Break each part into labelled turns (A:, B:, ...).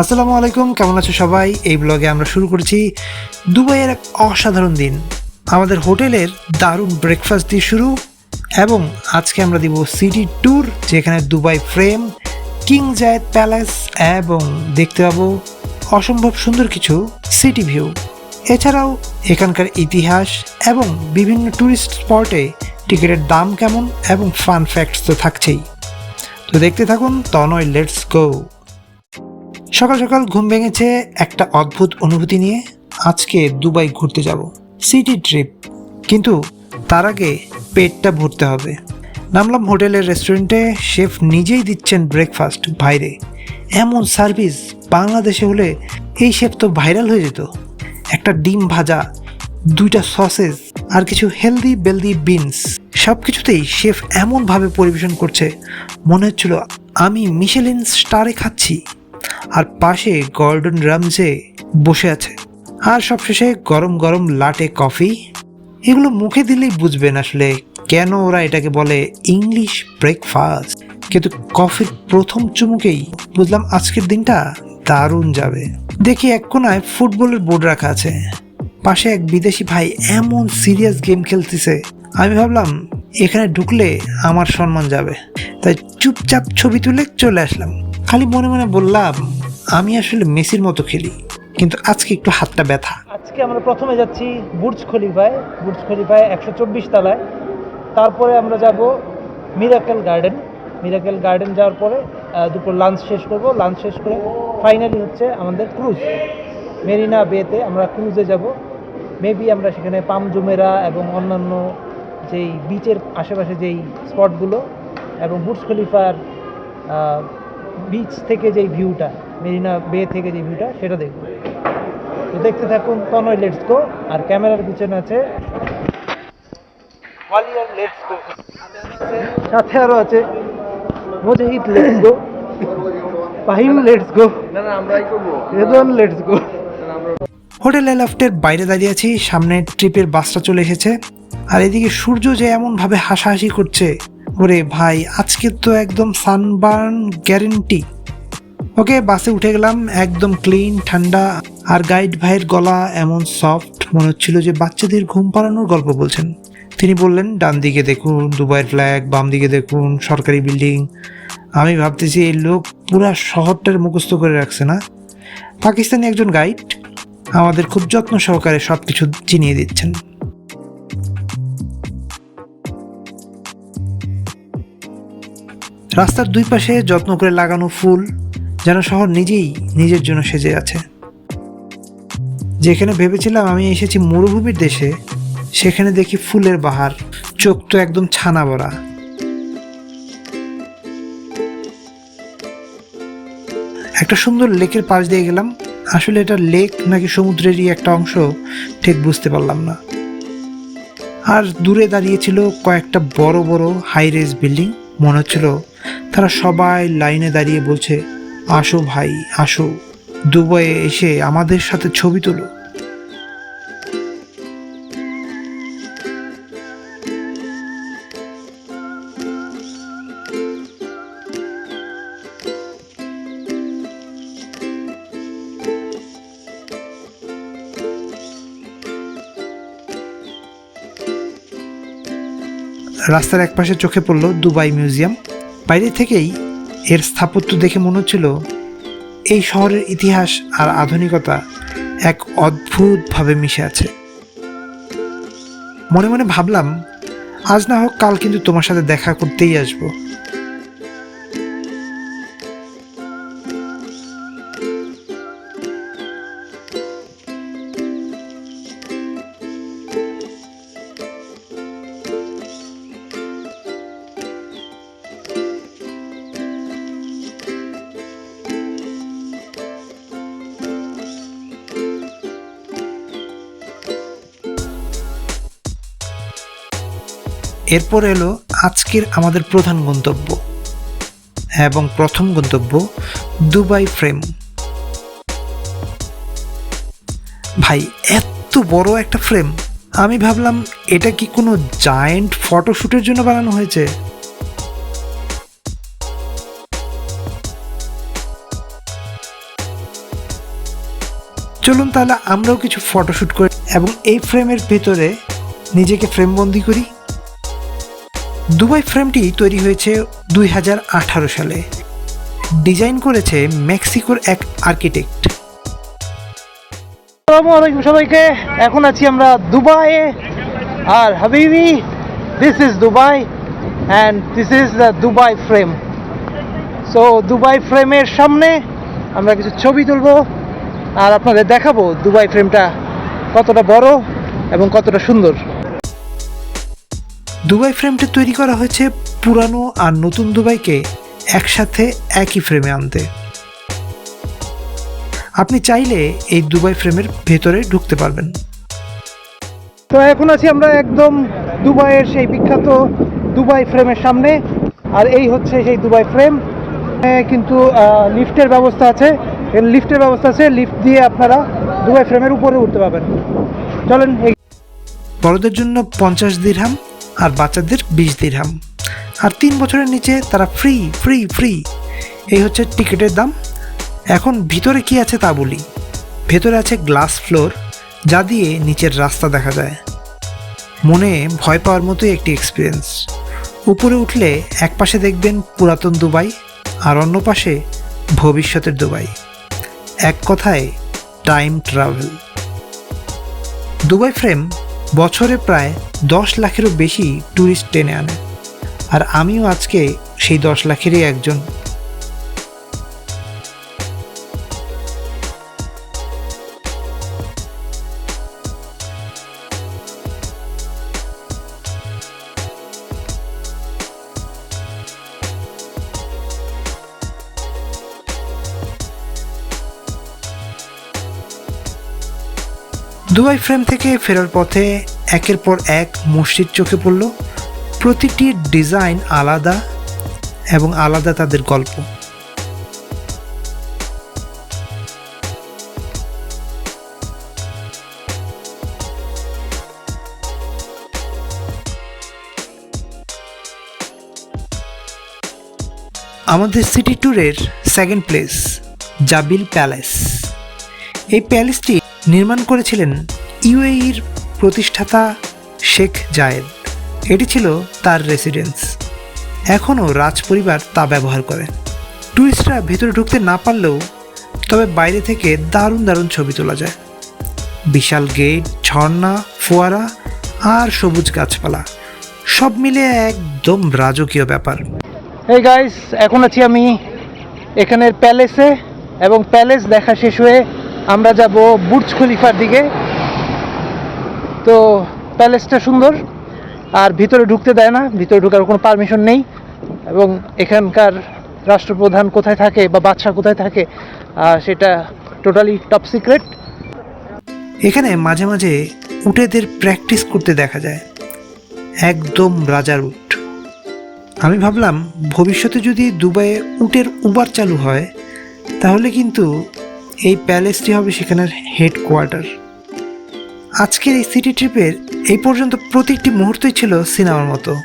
A: আসসালামু আলাইকুম, কেমন আছো সবাই? এই ব্লগে আমরা শুরু করেছি দুবাইয়ের এক অসাধারণ দিন। আমাদের হোটেলের দারুণ ব্রেকফাস্ট দিয়ে শুরু এবং আজকে আমরা দিব সিটি ট্যুর যেখানে Dubai frame King Zayed palace এবং দেখতে পাবো অসম্ভব সুন্দর কিছু সিটি ভিউ এছাড়াও এখানকার ইতিহাস এবং বিভিন্ন ট্যুরিস্ট স্পটে টিকিটের দাম কেমন এবং ফান ফ্যাক্টস তো থাকছেই। তো দেখতে থাকুন, তনয় লেটস গো সকাল সকাল ঘুম ভেঙেছে একটা অদ্ভুত অনুভূতি নিয়ে আজকে দুবাই ঘুরতে যাব, সিটি ট্রিপ। কিন্তু তার আগে পেটটা ভরতে হবে। নামলাম হোটেলের রেস্টুরেন্টে, শেফ নিজেই দিচ্ছেন ব্রেকফাস্ট বাইরে। এমন সার্ভিস বাংলাদেশে হলে এই শেফ তো ভাইরাল হয়ে যেত। একটা ডিম ভাজা, দুইটা সসেস, আর কিছু হেলদি বেলদি বিনস সব কিছুতেই শেফ এমনভাবে পরিবেশন করছে, মনে হচ্ছিল আমি মিশেলিন স্টারে খাচ্ছি। আর পাশে গর্ডন রামজে বসে আছে। আর সবশেষে গরম গরম লাটে কফি এগুলো মুখে দিলেই বুঝবেন আসলে কেন ওরা এটাকে বলে ইংলিশ ব্রেকফাস্ট কিন্তু কফির প্রথম চুমুকেই বুঝলাম আজকের দিনটা দারুণ যাবে। দেখি এক কোনায় ফুটবলের বোর্ড রাখা আছে। পাশে এক বিদেশি ভাই এমন সিরিয়াস গেম খেলতেছে। আমি ভাবলাম, এখানে ঢুকলে আমার সম্মান যাবে। তাই চুপচাপ ছবি তুলে চলে আসলাম। খালি মনে মনে বললাম, আমি আসলে মেসির মতো খেলি, কিন্তু আজকে একটু হাতটা ব্যথা। আজকে আমরা প্রথমে যাচ্ছি বুর্জ খলিফায় বুর্জ খলিফায় একশো চব্বিশ তলায়। তারপরে আমরা যাব মিরাকেল গার্ডেন। মিরাকেল গার্ডেন যাওয়ার পরে দুপুর লাঞ্চ শেষ করব। লাঞ্চ শেষ করে ফাইনালি হচ্ছে আমাদের ক্রুজ মেরিনা বেতে আমরা ক্রুজে যাব। মেবি আমরা সেখানে পাম জুমেরা এবং অন্যান্য যেই বিচের আশেপাশে যেই স্পটগুলো এবং বুর্জ খলিফার বিচ থেকে যেই ভিউটা মেরিনা বে থেকে যে ভিউটা সেটা দেখব তো দেখতে থাকুন তনয় লেটস গো আর ক্যামেরার পিছনে আছে ওয়ালিয়ার লেটস গো সাথে আরও আছে Mujahid let's go Fahim let's go
B: না না আমরাই করব।
A: রেদওয়ান লেটস গো হোটেল এলাফটের বাইরে দাঁড়িয়ে আছি সামনে ট্রিপের বাসটা চলে এসেছে। আর এদিকে সূর্য যে এমনভাবে হাসাহাসি করছে ওরে ভাই, আজকে তো একদম সানবার্ন গ্যারেন্টি ওকে বাসে উঠে গেলাম, একদম ক্লিন ঠান্ডা, আর গাইড ভাইয়ের গলা এমন সফট মনে হচ্ছিল যে বাচ্চাদের ঘুম পাড়ানোর গল্প বলছেন। তিনি বললেন, ডান দিকে দেখুন, দুবাইয়ের ফ্ল্যাগ বাম দিকে দেখুন, সরকারি বিল্ডিং আমি ভাবতেছি, এই লোক পুরা শহরটার মুখস্থ করে রাখছে না। পাকিস্তানি একজন গাইড আমাদের খুব যত্ন সহকারে সব কিছু চিনিয়ে দিচ্ছেন। রাস্তার দুই পাশে যত্ন করে লাগানো ফুল, যেন শহর নিজেই নিজের জন্য সেজে আছে। যেখানে ভেবেছিলাম আমি এসেছি মরুভূমির দেশে, সেখানে দেখি ফুলের বাহার, চোখ তো একদম ছানা ভরা। একটা সুন্দর লেকের পাশ দিয়ে গেলাম, আসলে এটা লেক নাকি সমুদ্রেরই একটা অংশ, ঠিক বুঝতে পারলাম না। আর দূরে দাঁড়িয়েছিল কয়েকটা বড় বড় হাই রেজ বিল্ডিং মনে হচ্ছিল তারা সবাই লাইনে দাঁড়িয়ে বলছে, আসো ভাই, আসো। দুবাইয়ে এসে আমাদের সাথে ছবি তোলো। রাস্তার একপাশে চোখে পড়ল দুবাই মিউজিয়াম। বাইরে থেকেই এর স্থাপত্য দেখে মনে হচ্ছিল এই শহরের ইতিহাস আর আধুনিকতা এক অদ্ভুতভাবে মিশে আছে। মনে মনে ভাবলাম, আজ না হোক কাল কিন্তু তোমার সাথে দেখা করতেই আসব। এরপর এলো আজকের আমাদের প্রধান গন্তব্য। এবং প্রথম গন্তব্য দুবাই ফ্রেম ভাই, এত বড় একটা ফ্রেম আমি ভাবলাম, এটা কি কোনো জায়েন্ট ফটোশ্যুটের জন্য বানানো হয়েছে? চলুন তাহলে আমরাও কিছু ফটোশ্যুট করি এবং এই ফ্রেমের ভেতরে নিজেকে ফ্রেমবন্দি করি। দুবাই ফ্রেমটি তৈরি হয়েছে দুই হাজার আঠারো সালে। ডিজাইন করেছে মেক্সিকোর এক আর্কিটেক্ট।
B: সবাইকে। এখন আছি আমরা দুবাইয়ে। আর হাবিবি this is Dubai and this is the Dubai frame so Dubai ফ্রেমের সামনে আমরা কিছু ছবি তুলবো আর আপনাদের দেখাবো দুবাই ফ্রেমটা কতটা বড় এবং কতটা সুন্দর।
A: দুবাই ফ্রেমটা তৈরি করা হয়েছে পুরানো আর নতুন দুবাইকে একসাথে একই ফ্রেমে আনতে। আপনি চাইলে এই দুবাই ফ্রেমের ভেতরে ঢুকতে পারবেন।
B: তো এখন আছি আমরা একদম দুবাইয়ের সেই বিখ্যাত দুবাই ফ্রেমের সামনে আর এই হচ্ছে সেই দুবাই ফ্রেম। কিন্তু লিফটের ব্যবস্থা আছে। লিফটের ব্যবস্থা আছে লিফট দিয়ে আপনারা দুবাই ফ্রেমের উপরে উঠতে পারবেন। চলেন
A: বড়দের জন্য পঞ্চাশ দিরহাম আর বাচ্চাদের বিশ দিরহাম। আর তিন বছরের নিচে তারা ফ্রি ফ্রি ফ্রি এই হচ্ছে টিকিটের দাম। এখন ভিতরে কি আছে তা বলি। ভেতরে আছে গ্লাস ফ্লোর যা দিয়ে নিচের রাস্তা দেখা যায়। মনে ভয় পাওয়ার মতোই একটি এক্সপিরিয়েন্স উপরে উঠলে এক পাশে দেখবেন পুরাতন দুবাই, আর অন্য পাশে ভবিষ্যতের দুবাই। এক কথায় টাইম ট্রাভেল দুবাই ফ্রেম বছরে প্রায় দশ লাখেরও বেশি ট্যুরিস্ট টেনে আনে। আর আমিও আজকে সেই দশ লাখেরই একজন দুবাই ফ্রেম থেকে ফেরার পথে একের পর এক মসজিদ চোখে পড়ল। প্রতিটি ডিজাইন আলাদা এবং আলাদা তাদের গল্প। আমাদের সিটি ট্যুরের সেকেন্ড প্লেস জাবিল প্যালেস এই প্যালেসটি নির্মাণ করেছিলেন ইউএইর প্রতিষ্ঠাতা শেখ জায়েদ। এটি ছিল তার রেসিডেন্স। এখনও রাজ পরিবার তা ব্যবহার করে। টুরিস্টরা ভেতরে ঢুকতে না পারলেও তবে বাইরে থেকে দারুণ দারুণ ছবি তোলা যায়। বিশাল গেট, ঝর্ণা, ফোয়ারা আর সবুজ গাছপালা, সব মিলে একদম রাজকীয় ব্যাপার।
B: এই গাইস এখন আছি আমি এখানের প্যালেসে এবং প্যালেস দেখা শেষ হয়ে আমরা যাব বুর্জ খলিফার দিকে। তো প্যালেসটা সুন্দর, আর ভিতরে ঢুকতে দেয় না, ভিতরে ঢোকার কোনো পারমিশন নেই, এবং এখানকার রাষ্ট্রপ্রধান কোথায় থাকে বা বাদশাহ কোথায় থাকে সেটা টোটালি টপ সিক্রেট
A: এখানে মাঝে মাঝে উটেদের প্র্যাকটিস করতে দেখা যায়। একদম রাজার উট। আমি ভাবলাম, ভবিষ্যতে যদি দুবাইয়ে উটের উবার চালু হয়, তাহলে কিন্তু এই প্যালেসটি হবে সেখানের হেডকোয়ার্টার। আজকের এই সিটি ট্রিপের এই পর্যন্ত প্রতিটি মুহূর্তই ছিল সিনেমার মতো।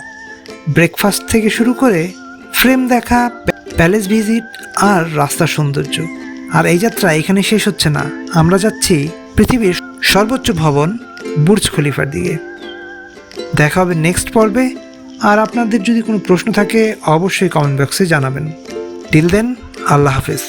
A: ব্রেকফাস্ট থেকে শুরু করে ফ্রেম দেখা, প্যালেস ভিজিট আর রাস্তার সৌন্দর্য। আর এই যাত্রা এখানে শেষ হচ্ছে না। আমরা যাচ্ছি পৃথিবীর সর্বোচ্চ ভবন, বুর্জ খলিফার দিকে। দেখা হবে নেক্সট পর্বে। আর আপনাদের যদি কোনো প্রশ্ন থাকে, অবশ্যই কমেন্ট বক্সে জানাবেন। টিল দেন, আল্লাহ হাফেজ।